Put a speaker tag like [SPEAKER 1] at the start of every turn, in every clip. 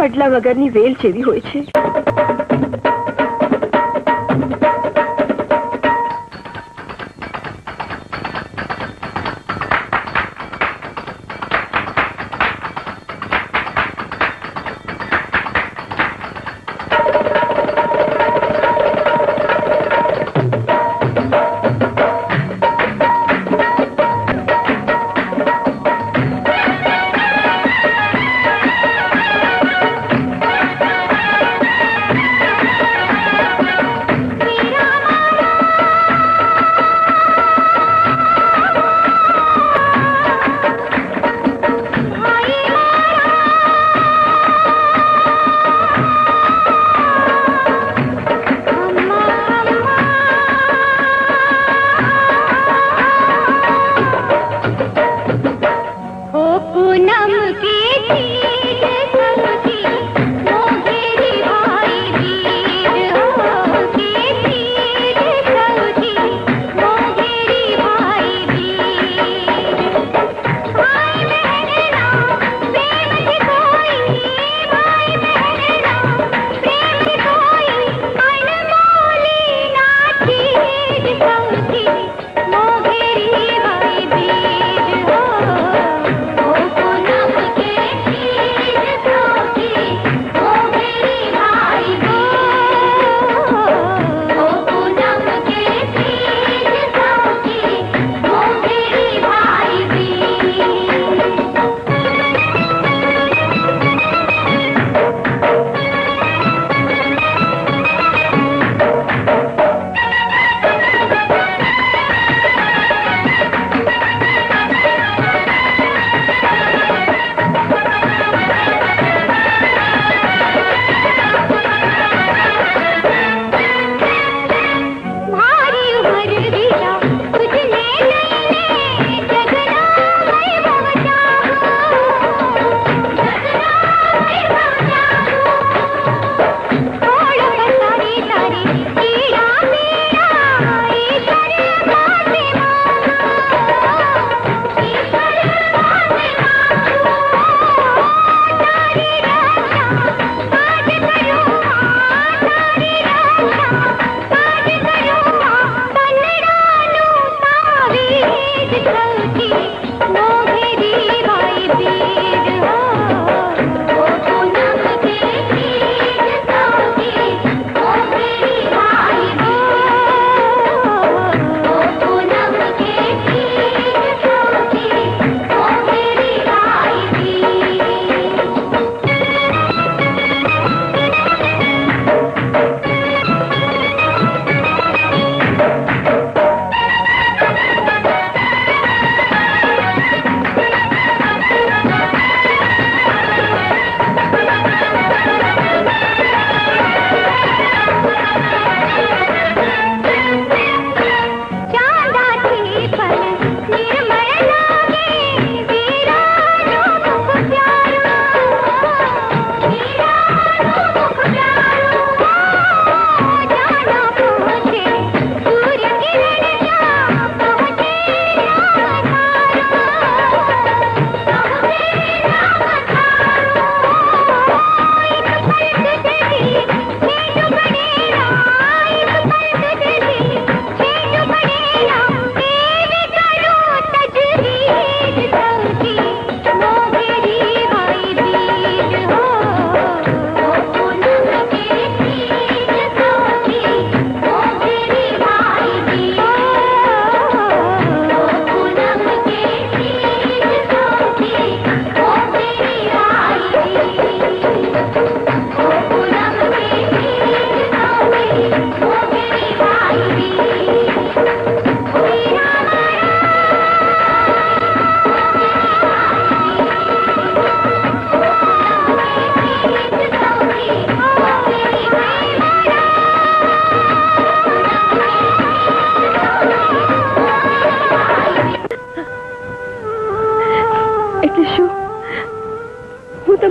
[SPEAKER 1] પડલા વગરની વેલ જેવી હોય છે.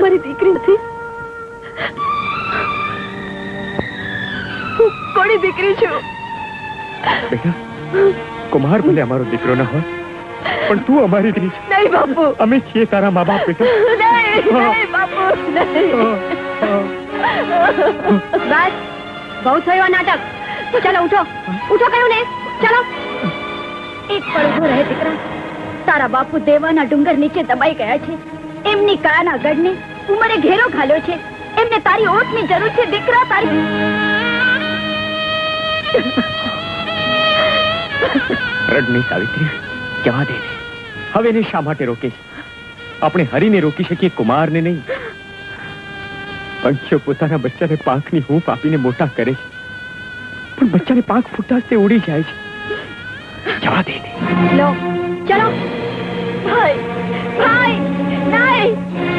[SPEAKER 1] તમારી દીકરી નથી કોની દીકરી છું?
[SPEAKER 2] કુમાર ભલે અમારો દીકરો ન હોય પણ તું અમારી દીકરી છે.
[SPEAKER 1] નહીં બાપુ.
[SPEAKER 2] અમે છીએ તારા મા બાપ બેટા.
[SPEAKER 1] નહીં નહીં બાપુ નહીં. બસ બહુ થયો નાટક. ચલો ઉઠો. ઉઠો કયું ને? ચાલો. એક પળ ઊભો રહે દીકરા. તારા બાપુ દેવાના ડુંગર નીચે દબાઈ ગયા છે. એમની કળાના ગઢને ઉંમરે ઘેરો ઘાલ્યો છે. એમને તારી ઓટની જરૂર છે દીકરા તારી
[SPEAKER 3] રડની સાવિત્રી જવા દે. હવે એને શા માટે રોકે આપણે હરીને રોકી શકીએ કુમારને નહીં. પંખીઓ પોતાના બચ્ચાને પાંખની હૂંફ આપીને મોટા કરે છે. પણ બચ્ચાને પાંખ ફૂટતા તે ઉડી જાય છે. જવા દે.
[SPEAKER 1] લો ચલો. ભાઈ ભાઈ નહીં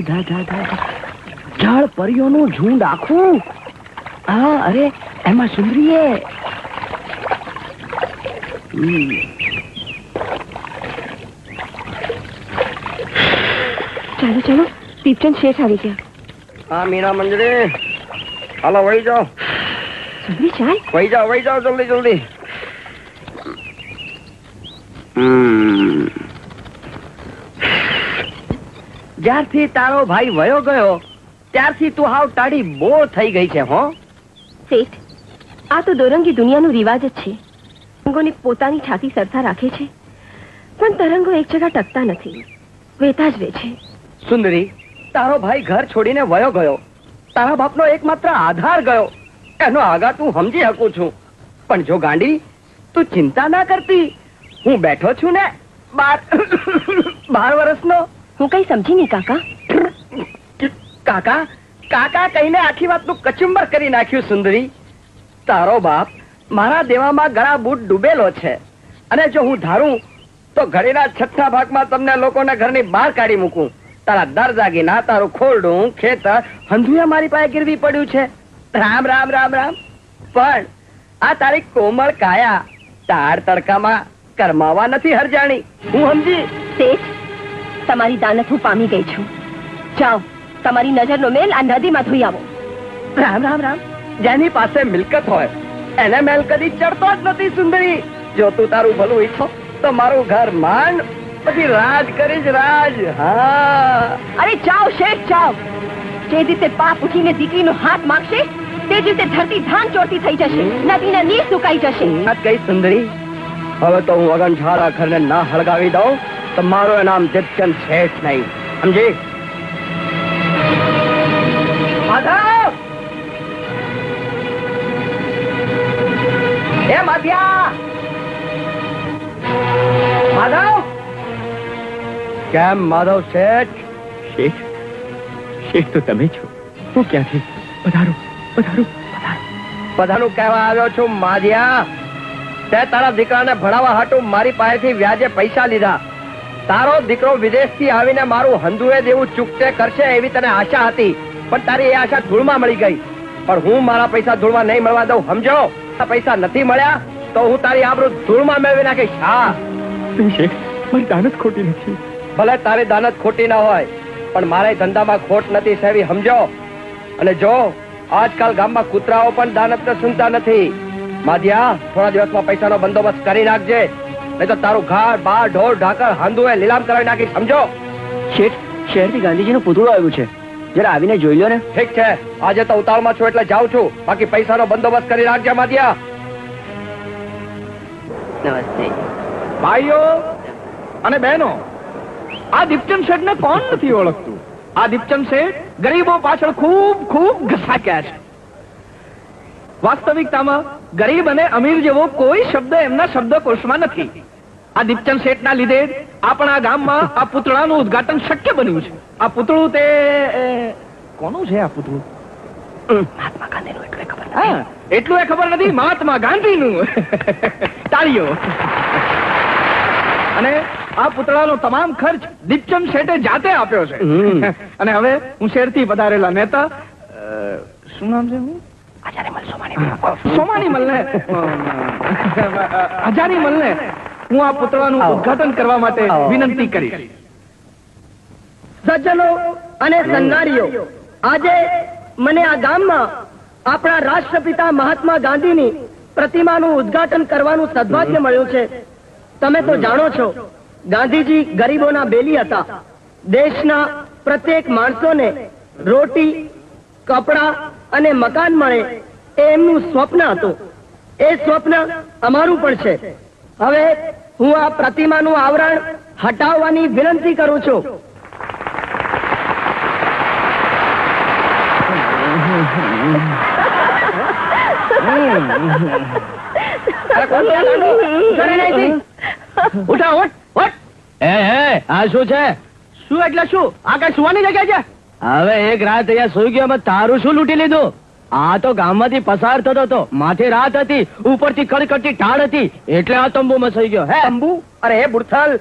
[SPEAKER 4] ધા ધા ધા. જળ પરીઓનું ઝુંડ આખું? હા અરે એમાં સુંદરીએ.
[SPEAKER 5] ચાલો ચાલો. દીપચંદ શેઠ આવી ગયા.
[SPEAKER 4] હા મીરા મંજરી. હાલો વહી જાઓ.
[SPEAKER 5] સુંદરી ચાલ.
[SPEAKER 4] વહી જાઓ વહી જાઓ જલ્દી જલ્દી. હમ. જ્યારથી તારો ભાઈ વયો ગયો ત્યારથી તું હાવ ટાઢી બો થઈ ગઈ છે હો.
[SPEAKER 5] શેઠ આ તો દોરંગી દુનિયાનો રિવાજ જ છે. તરંગોને પોતાની છાતી સરખા રાખે છે પણ તરંગો એક જગા ટકતા નથી વેતા જ રહે છે.
[SPEAKER 4] સુંદરી તારો ભાઈ ઘર છોડીને વયો ગયો. તારા બાપનો એકમાત્ર આધાર ગયો. એનો આઘાત તું સમજી શકું છું. પણ જો ગાંડી તું ચિંતા ના કરતી. હું બેઠો છું ને બાર બાર વર્ષનો
[SPEAKER 5] હું કઈ સમજી નહીં કાકા?
[SPEAKER 4] કાકા કાકા કહીને આખી વાતનું કચુંબર કરી નાખ્યું સુંદરી. તારો બાપ મારા દેવામાં ગળા બૂટ ડૂબેલો છે. અને જો હું ધારું તો ઘડીના છઠ્ઠા ભાગમાં તમને લોકોને ઘરની બહાર કાઢી મૂકું. તારા દર જાગીના તારું ખોરડું ખેતર હંધુએ મારી પાસે ગીરવી પડ્યું છે. રામ રામ રામ રામ. પણ આ તારી કોમળ કાયા તાર તડકામાં કરમાવા નથી હરજાણી. હું સમજી?
[SPEAKER 5] તમારી દાનત હું પામી ગઈ છું. જાઓ તમારી નજરનો મેલ આ નદીમાં ધોઈ આવો.
[SPEAKER 4] રામ રામ રામ. જેની પાસે મિલકત હોય એને મેલ કદી ચડતો જ નથી સુંદરી. જો તું તારું ભલું ઈચ્છો તો મારું ઘર માન પછી રાજ કરીશ રાજ. હા.
[SPEAKER 5] અરે ચાવ શેઠ ચાવ જે રીતે પાપ ઉઠીને દીકરીનો હાથ માગશે તે જ રીતે ધરતી ધાન ચોરતી થઈ જશે નદીના નીર સુકાઈ જશે.
[SPEAKER 4] કઈ સુંદરી? હવે તો હું અગન ઝાડા ઘરને ના હળગાવી દઉં. તો મારું નામ દીપચંદ શેઠ નહીં. સમજી? માધવ! એ માધ્યા! માધવ! કેમ માધવ શેઠ?
[SPEAKER 3] શેઠ? શેઠ તો તમે છો. હું ક્યાંથી? પધારો પધારો પધારો.
[SPEAKER 4] બધાનું કહેવા આવ્યો છું માધ્યા. તે તારા દીકરાને ભણાવવા હાટુ મારી પાસેથી વ્યાજે પૈસા લીધા. તારો દીકરો વિદેશથી આવીને મારું હંધુએ દેવું ચૂકતે કરશે એવી તને આશા હતી પણ તારી એ આશા ધૂળમાં મળી ગઈ. પણ હું મારા પૈસા ધૂળમાં નહીં મળવા દઉં સમજો? પૈસા નથી મળ્યા તો હું તારી આબરૂ ધૂળમાં મેળવી નાખીશ. હા.
[SPEAKER 2] મારી દાનત ખોટી નથી.
[SPEAKER 4] ભલે તારી દાનત ખોટી ના હોય પણ મારે ધંધામાં ખોટ નથી સેવી સમજો? અને જો આજકાલ ગામમાં કૂતરાઓ પણ દાનત ને સુનતા નથી માધ્યા થોડા દિવસમાં પૈસાનો બંદોબસ્ત કરી નાખજે. નહીં તો તારું ઘર બાર ઢોર ઢાકર હાંધું લીલામ કરાવી નાખી સમજો?
[SPEAKER 6] શેઠ શહેરથી ગાંધીજીનું પૂતળું આવ્યું છે. જરા આવીને જોઈ લો ને.
[SPEAKER 4] ઠીક છે. આજે તો ઉતાવળમાં છું એટલે જાઉં છું. બાકી પૈસાનો બંદોબસ્ત કરી રાખજે માધ્યા.
[SPEAKER 6] નમસ્તે.
[SPEAKER 2] ભાઈઓ અને બહેનો આ દીપચંદ શેઠ ને કોણ નથી ઓળખતું? આ દીપચંદ શેઠ ગરીબો પાછળ ખૂબ ખૂબ ઘસાક્યા છે. વાસ્તવિકતામાં ગરીબ અને અમીર જેવો કોઈ શબ્દ એમના શબ્દકોશમાં નથી. આ દીપચંદ શેઠના લીધે આપણા ગામમાં આ પુતળાનું ઉદઘાટન શક્ય બન્યું છે. આ પુતળું તે કોનું છે આ પુતળું?
[SPEAKER 6] મહાત્મા ગાંધીનું એટલે ખબર
[SPEAKER 2] હા એટલું એ ખબર નથી. મહાત્મા ગાંધીનું. તાળીઓ. અને આ પુતળાનો તમામ ખર્ચ દીપચંદ શેઠે જાતે આપ્યો છે. અને હવે હું શેરથી પધારેલા નેતા શું નામ છે હું
[SPEAKER 6] હજારી મલ સોમાણી
[SPEAKER 2] સોમાની મલને. હજારી મલને. હું આ પુતળાનું ઉદઘાટન કરવા માટે વિનંતી કરી
[SPEAKER 4] સજ્જનો અને સન્નારીઓ આજે મને આ ગામમાં આપણા રાષ્ટ્રપિતા મહાત્મા ગાંધીની પ્રતિમાનું ઉદઘાટન કરવાનું સદભાગ્ય મળ્યું છે. તમે તો જાણો છો ગાંધીજી ગરીબોના બેલી હતા. દેશના પ્રત્યેક માણસોને રોટી કપડા અને મકાન મળે એ એમનું સ્વપ્ન હતું. એ સ્વપ્ન અમારું પણ છે. હવે હું આ પ્રતિમાનું આવરણ હટાવવાની વિનંતી કરું છું.
[SPEAKER 2] ઉઠા ઉઠ ઉઠ.
[SPEAKER 6] એ એ આ શું છે?
[SPEAKER 2] શું એટલે શું? આ કઈ સુવાની જગ્યા છે?
[SPEAKER 6] હવે એક રાત અહીંયા સુઈ ગયો તારું શું લૂંટી લીધું? આ તો ગામમાંથી પસાર થતો હતો. માથે રાત હતી ઉપરથી કડકડતી ઢાળ હતી. એટલે આ તંબુમાં સઈ ગયો. હે?
[SPEAKER 4] તંબુ? અરે હે બુરથલ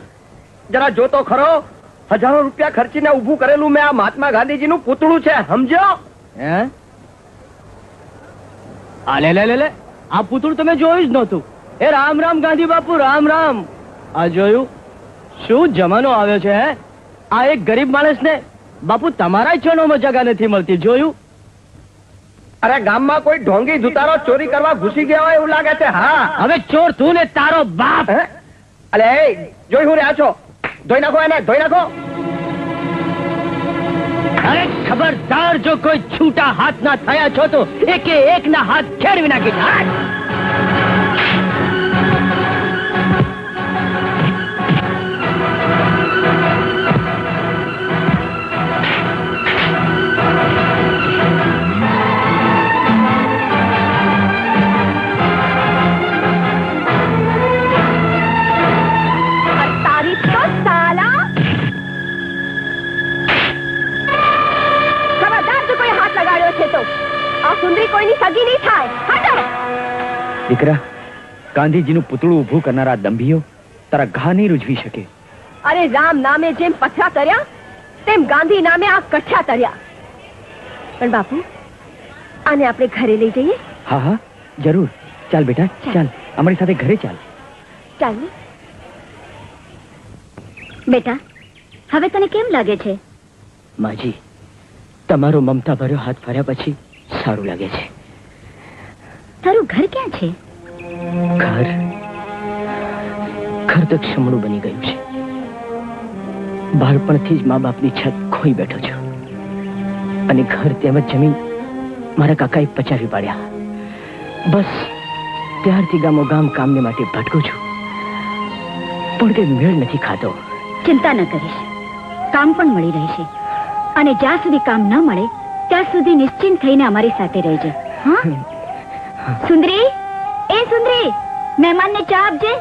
[SPEAKER 4] જરા જોતો ખરો. હજારો રૂપિયા ખર્ચીને ઊભું કરેલું મેં આ મહાત્મા ગાંધીજીનું પૂતળું છે સમજો?
[SPEAKER 6] હે? આ લે લે લે લે. આ પૂતળું તમે જોયું જ નહોતું. એ રામ રામ ગાંધી બાપુ રામ રામ. આ જોયું? શું જમાનો આવ્યો છે હે? આ એક ગરીબ માણસને બાપુ તમારા ચણોમાં જગા નથી મળતી. જોયું?
[SPEAKER 4] અરે ગામમાં કોઈ ઢોંગી ધુતારો ચોરી કરવા ઘૂસી ગયા હોય એવું લાગે છે હા?
[SPEAKER 6] હવે ચોર તું ને તારો બાપ.
[SPEAKER 4] અરે અલે જોઈ હું રહ્યા છો? ધોઈ નાખો એને ધોઈ નાખો.
[SPEAKER 6] અરે ખબરદાર જો કોઈ છૂટા હાથ ના થયા છો તો એકે એક ના હાથ ખેડવી નાખી
[SPEAKER 2] ગાંધીજીનું પુતળું ઊભું કરનારા દંભીઓ તારા ઘા નહીં રૂજવી શકે.
[SPEAKER 1] અરે રામ નામે જેમ પથરા તર્યા તેમ ગાંધી નામે આ કઠ્યા તર્યા. પણ બાપુ આને આપણે ઘરે લઈ જઈએ?
[SPEAKER 2] હા હા જરૂર. ચાલ બેટા ચાલ. અમારી સાથે ઘરે ચાલ.
[SPEAKER 1] ચાલ
[SPEAKER 7] બેટા હવે તને કેમ લાગે છે?
[SPEAKER 6] માજી તમારો મમતા ભર્યો હાથ ફર્યા પછી સારું લાગે છે.
[SPEAKER 7] તારું ઘર ક્યાં છે?
[SPEAKER 6] ઘર. ઘર તો ક્ષમણું બની ગયું છે. બાળપણથી જ મા બાપની છત ખોઈ બેઠો છું. અને ઘર તેમજ જમીન મારા કાકાએ પચાવી પાડ્યા. બસ ત્યારથી ગામો ગામ કામને માટે ભટકું છું. પણ કઈ મેળ નથી ખાતો.
[SPEAKER 7] ચિંતા ન કરીશ. કામ પણ મળી રહેશે. અને જ્યાં સુધી કામ ન મળે ત્યાં સુધી નિશ્ચિંત થઈને અમારી સાથે રહેજે. હા? સુંદરી? સુંદરી મહેમાનને ચા આપજે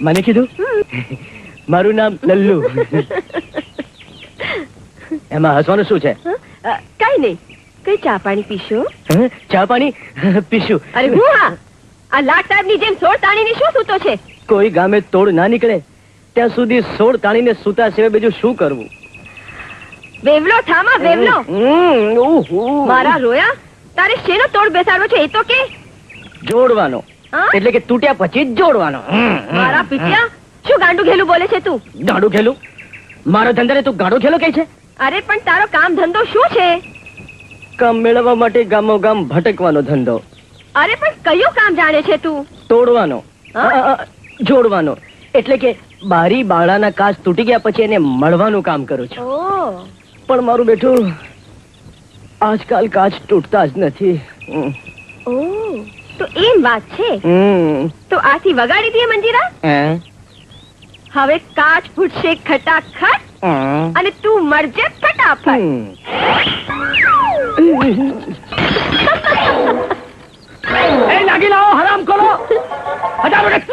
[SPEAKER 6] મને કીધું મારું નામ લલ્લુ એમાં હસવાનું શું છે
[SPEAKER 1] કઈ નહીં કઈ ચા પાણી પીશો?
[SPEAKER 6] ચા પાણી? પીશું.
[SPEAKER 1] અરે હું આ લાટ સાહેબની જેમ સોળ તાણીની શું સૂતો છે?
[SPEAKER 6] કોઈ ગામે તોડ ના નીકળે. ત્યાં સુધી સોળ તાણીને સૂતા સિવાય બીજું શું કરવું?
[SPEAKER 5] વેવલો થામા વેવલો. મારા રોયા તારે શેનો તોડ બેસાડવો છે? એ તો કે.
[SPEAKER 6] જોડવાનો. એટલે કે તૂટ્યા પછી જ જોડવાનો.
[SPEAKER 5] મારા પિત્યા? શું ગાંડું ઘેલું બોલે છે તું?
[SPEAKER 6] ગાંડું ઘેલું? મારો ધંધાને તું ગાડું ઘેલું કહે છે?
[SPEAKER 5] અરે પણ તારો કામ ધંધો શું છે?
[SPEAKER 6] કામ મેળવવા માટે ગામો ગામ ભટકવાનો ધંધો.
[SPEAKER 5] અરે પણ કયું કામ જાણે છે તું?
[SPEAKER 6] તોડવાનો. જોડવાનો. એટલે કે બારી બાળાના કાચ તૂટી ગયા પછી એને મળવાનું કામ કરું છું. પણ મારું બેઠું આજકાલ કાચ તૂટતા જ નથી.
[SPEAKER 5] તો એમ વાત છે? તો આથી વગાડી દે મંજીરા? હવે કાચ ફૂટશે ખટાખટ. અને તું મરજે ફટાફટ.
[SPEAKER 2] એ લાગી લાવો હરામ ખોલો. હજાર વખત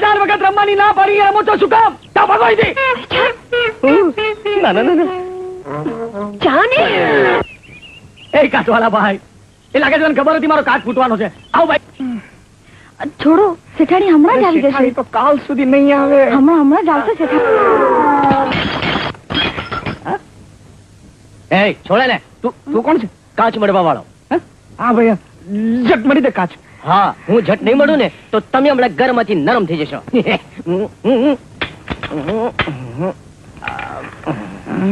[SPEAKER 2] હજાર વખત રમવાની ના પાડી રમો છો શું કામ? તા ભાગો અહીંથી.
[SPEAKER 6] ના ના ના, ના.
[SPEAKER 5] જાને.
[SPEAKER 2] એ કાચવાલા ભાઈ એ લાગે છે ખબર હતી મારો કાચ ફૂટવાનો છે. આવ ભાઈ.
[SPEAKER 7] છોડો શેઠાણી હમણાં જ આવી જશે.
[SPEAKER 2] તો કાલ સુધી નહીં આવે.
[SPEAKER 7] હમણાં હમણાં જ આવશે શેઠાણી.
[SPEAKER 6] એ છોડે ને.
[SPEAKER 2] તું તું કોણ છે?
[SPEAKER 6] કાચ મળવા વાળો.
[SPEAKER 2] હા? ભાઈ ઝટ મળી દે કાચ.
[SPEAKER 6] હા હું ઝટ નહીં મળું ને તો તમે હમણાં ઘરમાંથી નરમ થઈ જશો.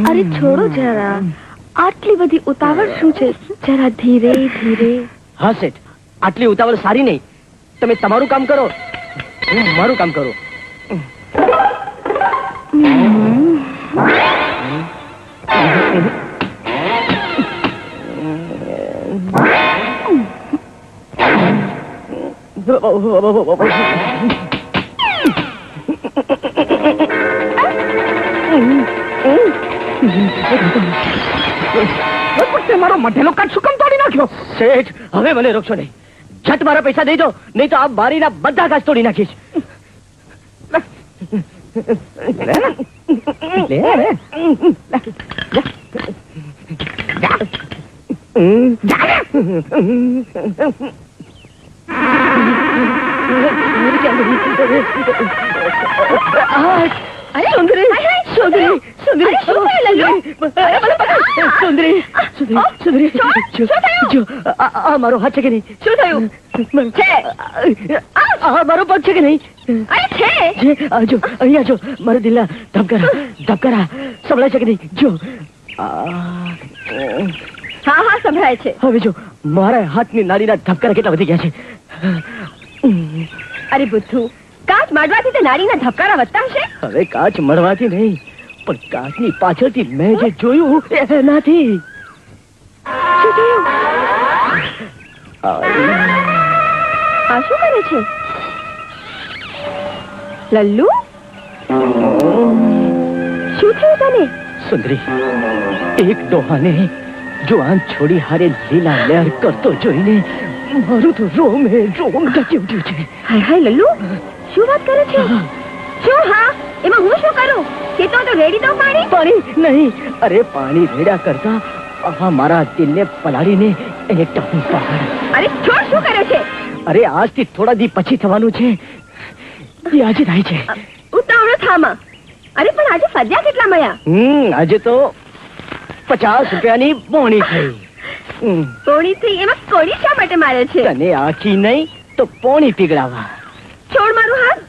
[SPEAKER 5] અરે છોડો જરા. આટલી બધી ઉતાવળ શું છે? જરા ધીરે ધીરે.
[SPEAKER 6] હા શેઠ. આટલી ઉતાવળ સારી નહીં. તમે તમારું કામ કરો. હું મારું કામ કરું.
[SPEAKER 2] મારો મઢેલો કાચ શું કામ તોડી નાખ્યો?
[SPEAKER 6] શેઠ હવે મને રોકશો નહીં. છત મારા પૈસા દઈ દો નહીં તો આ બારીના બધા કાચ તોડી નાખીશ.
[SPEAKER 2] લે ને. લે ને.
[SPEAKER 5] અરે
[SPEAKER 6] આ મારો હાથ છે કે નહીં
[SPEAKER 5] શું થયું છે
[SPEAKER 6] આ મારો પગ છે કે નહીં
[SPEAKER 5] અરે છે
[SPEAKER 6] છે જો અહીંયા જો મારા દિલના ધબકારા ધબકારા સંભળાય છે કે નહીં જો
[SPEAKER 5] હા હા સંભળાય છે
[SPEAKER 6] હવે જો મારા હાથની નાડીના ધબકારા કેટલા વધી ગયા છે
[SPEAKER 5] અરે બુદ્ધુ કાચ મારવાથી તે નારીના ધબકારા વધતા હશે?
[SPEAKER 6] હવે કાચ મળવાથી નહીં પણ કાચની પાછળથી મેં જે જોયું એનાથી. આ,
[SPEAKER 5] શું કરે છે? લલ્લુ? શું થયું તને?
[SPEAKER 6] સુંદરી એક ડોહાને જો આમ છોડી હારે લીલા લહેર કરતો જોઈને મારું તો રોમે રોમ ટકી ઉઠ્યું છે.
[SPEAKER 5] હાય હાય લલ્લુ. શું વાત કરે છે? શું હા. એમાં હું શું કરું? કે તો તો રેડી દઉં પાણી?
[SPEAKER 6] પાણી નહીં. અરે પાણી રેડા કરતા આ મારા દિલને પલાળીને એને ટપું પાડ.
[SPEAKER 5] અરે છોડ શું કરે છે?
[SPEAKER 6] અરે આજથી થોડા દી પછી થવાનું છે. એ આજે થાય છે.
[SPEAKER 5] ઉતાવળો થામા. અરે પણ આજે ફજ્યા કેટલા મળ્યા
[SPEAKER 6] હમ આજે તો પચાસ રૂપિયાની બોણી થઈ. હમ,
[SPEAKER 5] થઈ એમાં કોણી શા માટે મારે છે?
[SPEAKER 6] તને આખી નહીં તો પોણી પીગળાવા.
[SPEAKER 5] છોડ મારો હાથ.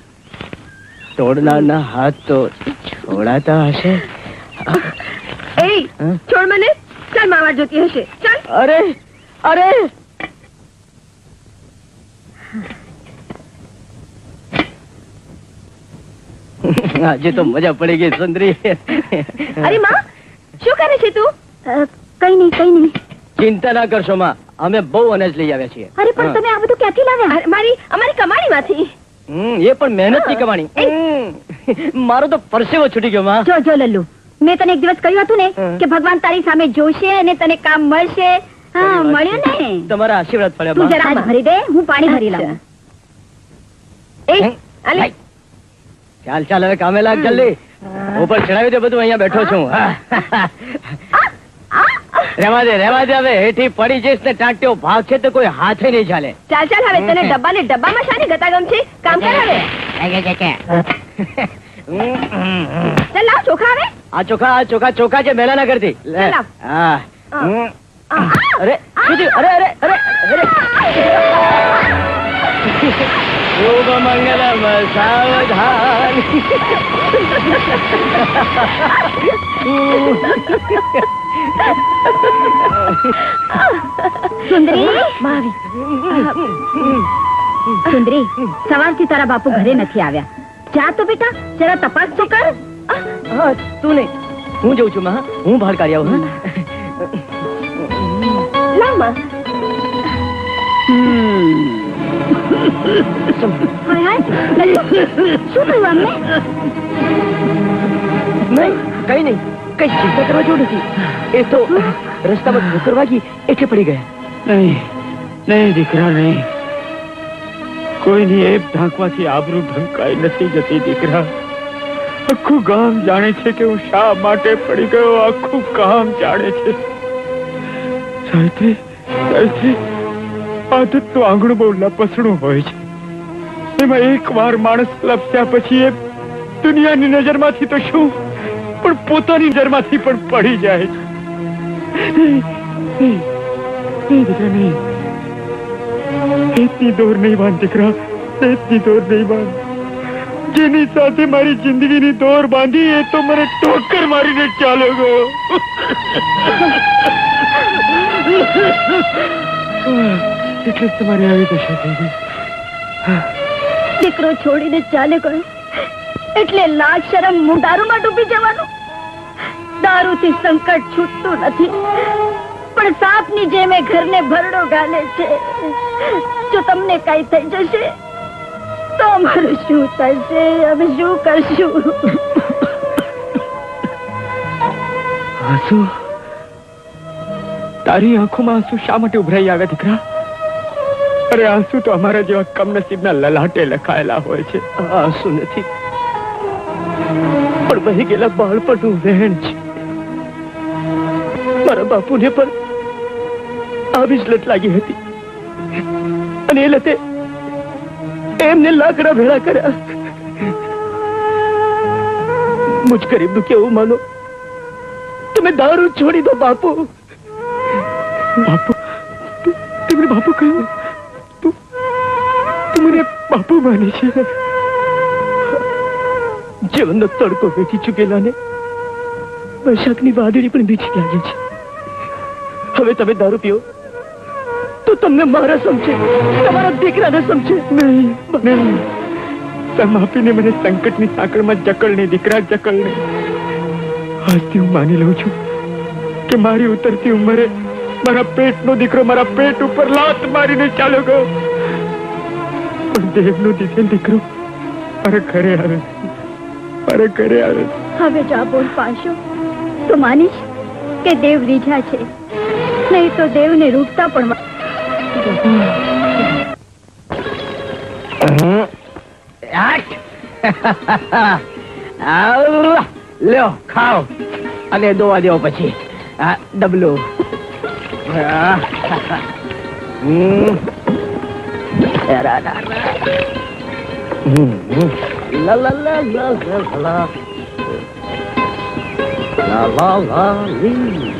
[SPEAKER 6] તોડનારના હાથ તો છોડાતા હશે.
[SPEAKER 5] એ છોડ મને. ચાલ માવા જોતી હશે. ચાલ.
[SPEAKER 6] અરે અરે! આજે તો મજા પડી ગઈ સુંદરી.
[SPEAKER 5] અરે માં શું કરે છે તું?
[SPEAKER 7] કઈ નહીં કઈ નહીં.
[SPEAKER 6] ચિંતા ના કરશો માં અમે બહુ અનાજ લઈ આવ્યા છીએ.
[SPEAKER 7] અરે પણ તમે આ બધું ક્યાંથી લાવ્યા?
[SPEAKER 5] મારી અમારી કમાણીમાંથી.
[SPEAKER 6] એ પણ મહેનતની કમાણી. મારો તો પરસેવો છૂટી ગયો માં.
[SPEAKER 7] જો જો લલ્લુ. મેં તને એક દિવસ કહ્યું હતું ને કે ભગવાન તારી સામે જોશે અને તને કામ મળશે. હા મળ્યું ને.
[SPEAKER 6] તમારા આશીર્વાદ પડ્યા
[SPEAKER 7] તું જરા ભરી દે હું પાણી ભરી લાવું.
[SPEAKER 5] એ? અલે
[SPEAKER 6] ચાલ ચાલ હવે કામે લાગ જલ્દી. ઉપર ચડાવી દે બધું અહીંયા બેઠો છું. હા. રહેવા દે રહેવા દે હવે હેઠી પડી જઈશ ને ટાંટ્યો ભાગ છે તો કોઈ હાથે નહીં ચાલે.
[SPEAKER 5] ચાલ ચાલ હવે તને ડબ્બા ને ડબ્બા માં શાની ગતાગમ છે કામ કર હવે.
[SPEAKER 7] ચાલ લાવ ચોખા હવે.
[SPEAKER 6] આ ચોખા આ ચોખા ચોખા છે મેલા ના કરતી હા. અરે અરે અરે અરે અરે. શુભ મંગલમ સાવધાન
[SPEAKER 7] સુંદરી? માવી સુંદરી સવારથી તારા બાપુ ઘરે નથી આવ્યા. જા તો બેટા જરા તપાસ તો કર.
[SPEAKER 6] હા તું નહીં. હું જઉં છું માં. હું બહાર કાઢી આવું
[SPEAKER 1] લાવમાં.
[SPEAKER 7] હાય હાય. શું થયું અમને
[SPEAKER 6] નહીં કઈ નહીં. કઈ ચિંતા કરવા નથી. એ તો રસ્તામાં ઠોકર વાગી એટલે પડી ગયા.
[SPEAKER 3] નહીં નહીં દીકરા, નહીં. કોઈની એપ ઢાંકવાથી આબરૂ ઢંકાઈ નથી જતી દીકરા. આખું ગામ જાણે છે કે હું શા માટે પડી ગયો, આખું ગામ જાણે છે. આદત તો આંગણું બહુ લપસણું હોય છે. એમાં એક વાર માણસ લપસ્યા પછી એ દુનિયાની નજરમાંથી તો શું પણ પોતાની નજરમાંથી પણ પડી જાય દોર નહીં બાંધ દીકરા. દોર નહીં બાંધ. જેની સાથે મારી જિંદગીની દોર બાંધી એ તો મને ટોકર મારીને ચાલો ગયો. એટલે જ તમારી આવી દશા થઈ ગઈ.
[SPEAKER 7] દીકરો છોડીને ચાલે ગયો? એટલે લાજ શરમ હું દારૂમાં ડૂબી જવાનું? દારૂથી સંકટ છૂટતું નથી. પણ સાપની જેમ ઘરને ભરડો ગાલે છે. જો તમને કઈ થઈ જશે, તો અમારું શું થશે? અમે શું કરશું?
[SPEAKER 3] તારી આંખોમાં આંસુ શા માટે ઉભરાઈ આવ્યા દીકરા? અરે આંસુ તો અમારા જેવા કમનસીબના લલાટે લખાયેલા હોય છે.
[SPEAKER 6] આંસુ નથી. પણ વહી ગયેલા બાળપણનું વહેણ છે. મારા બાપુને પણ આવી જ લત લાગી હતી. અને એ લતે એમને લાકડા ભેળા કર્યા. મુજ ગરીબનું કેવું માનો? તમે દારૂ છોડી દો, બાપુ.
[SPEAKER 3] બાપુ તમને બાપુ કહ્યું. તું તું મને બાપુ માને છે.
[SPEAKER 6] જીવનનો તડકો વેઠી ચૂકેલાને વૈશાખની વાદળી પણ બીજી લાગે છે. હવે તમે દારૂ પીઓ તો તમને મારા સમજે તમારા દીકરાને સમજે.
[SPEAKER 3] નહીં નહીં. સમ આપીને મને સંકટની સાંકળમાં જકડને દીકરા જકડને. આજથી હું માની લઉં છું કે મારી ઉતરતી ઉંમરે મારા પેટનો દીકરો મારા પેટ ઉપર લાત મારીને ચાલ્યો ગયો. પણ દેવનો દીકરો મારા ઘરે આવે. મારા ઘરે આવે.
[SPEAKER 7] હવે જા બોલ પાશો તો માનીશ કે દેવ રીઝા છે. નહીં તો દેવને રૂપતા પણ
[SPEAKER 6] લ્યો ખાઓ. અને દોવા દેવો પછી. આ ડબલું. હમ. La la la. La la la લા, લા. લા, લા, લા, લી.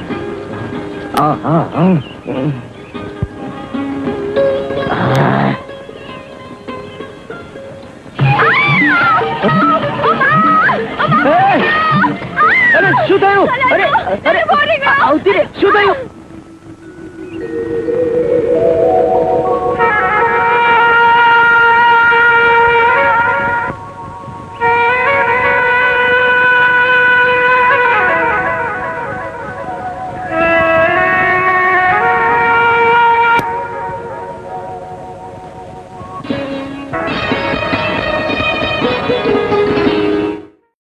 [SPEAKER 6] આહા, હમ. હમ. આ. અરે શું થયું અરે અરે આવતી રે શું થયું